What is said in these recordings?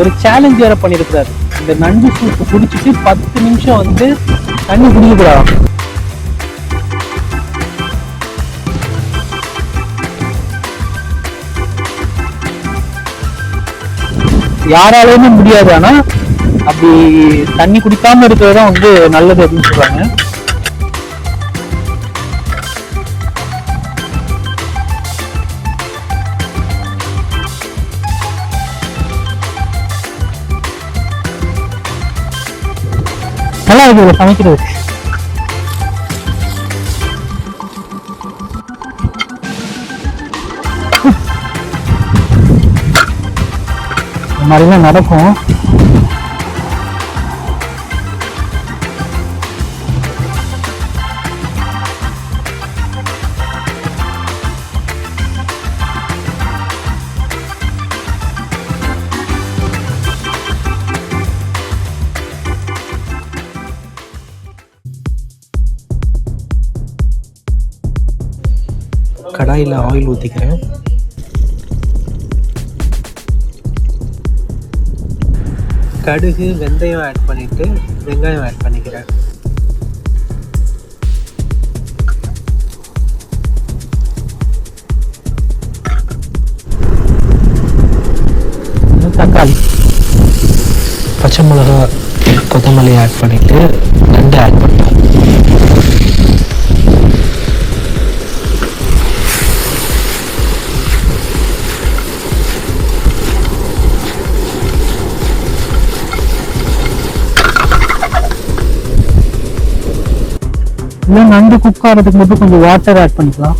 ஒரு சேலஞ்ச் வேற பண்ணியிருக்கிறாரு இந்த நண்டு சூப்பு குடிச்சிட்டு பத்து நிமிஷம் வந்து தண்ணி குடிக்கக்கூடாது. யாராலையுமே முடியாது ஆனா அப்படி தண்ணி குடிக்காம இருக்கிறது தான் வந்து நல்லது அப்படின்னு சொல்றாங்க. நல்லா இருக்கு சமைக்கிறது. மாதிரிலாம் நடக்கும். கடாயில் ஆயில் ஊற்றிக்கிறேன் கடுகு வெந்தயம் ஆட் பண்ணிவிட்டு வெங்காயம் ஆட் பண்ணிக்கிறேன். தக்காளி பச்சை மிளகா கொத்தமல்லி ஆட் பண்ணிவிட்டு நண்டு ஆட் பண்ணுறேன் இல்லை நண்டு குக் ஆகிறதுக்கு மட்டும் கொஞ்சம் வாட்டர் ஆட் பண்ணிக்கலாம்.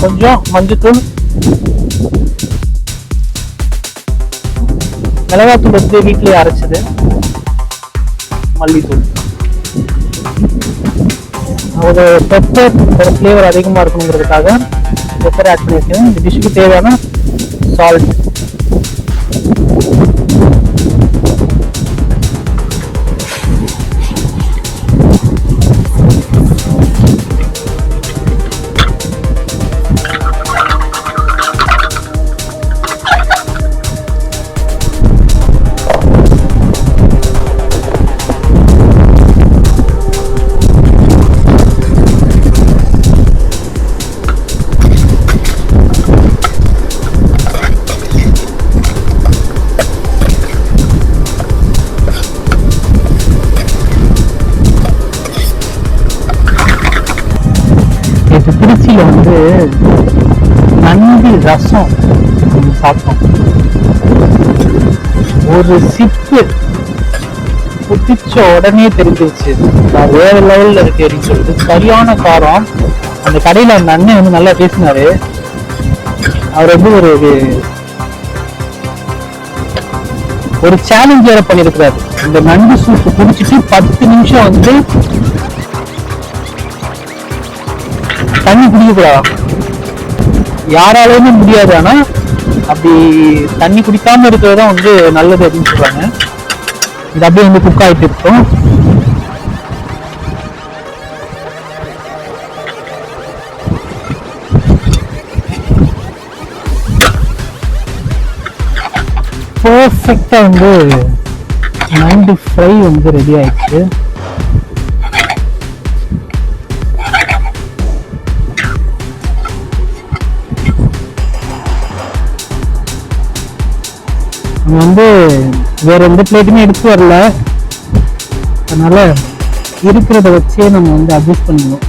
கொஞ்சம் மஞ்சத்தூள். மிளகாத்தூள் வந்து வீட்டிலேயே அரைச்சது. மல்லித்தூள். ஒரு பெப்பர் ஒரு ஃப்ளேவர் அதிகமாக இருக்கணுங்கிறதுக்காக பெப்பர் ஆட் பண்ணியிருக்கேன். இந்த டிஷ்ஷுக்கு தேவையான சால்ட் நேற்று திருச்சியில் வந்து நந்தி ரசம் சாப்பிட்டோம். ஒரு சிப்பு குடிச்ச உடனே தெரிஞ்சிருச்சு. நான் வேற லெவல்ல இருக்கு அப்படின்னு சொல்லிட்டு சரியான காரம். அந்த கடையில அந்த அண்ணன் வந்து நல்லா பேசினாரு. அவர் வந்து ஒரு ஒரு சேலஞ்ச் வேற பண்ணியிருக்கிறாரு. இந்த நண்டு சூப்பு குடிச்சிட்டு பத்து நிமிஷம் வந்து தண்ணி குடிக்கக்கூடாது யாராலையுமே முடியாது ஆனா அப்படி தண்ணி குடிக்காம இருக்கிறது தான் வந்து நல்லது அப்படின்னு சொல்றாங்க. இது அப்படியே வந்து குக் ஆகிட்டு இருக்கும் பர்ஃபெக்டாக வந்து நைன்டி ஃபைவ் வந்து ரெடி ஆயிடுச்சு. வந்து வேற எந்த பிளேட்டுமே எடுத்து வரல. அதனால இருக்கிறத வச்சே நம்ம வந்து அட்ஜஸ்ட் பண்ணிக்கணும்.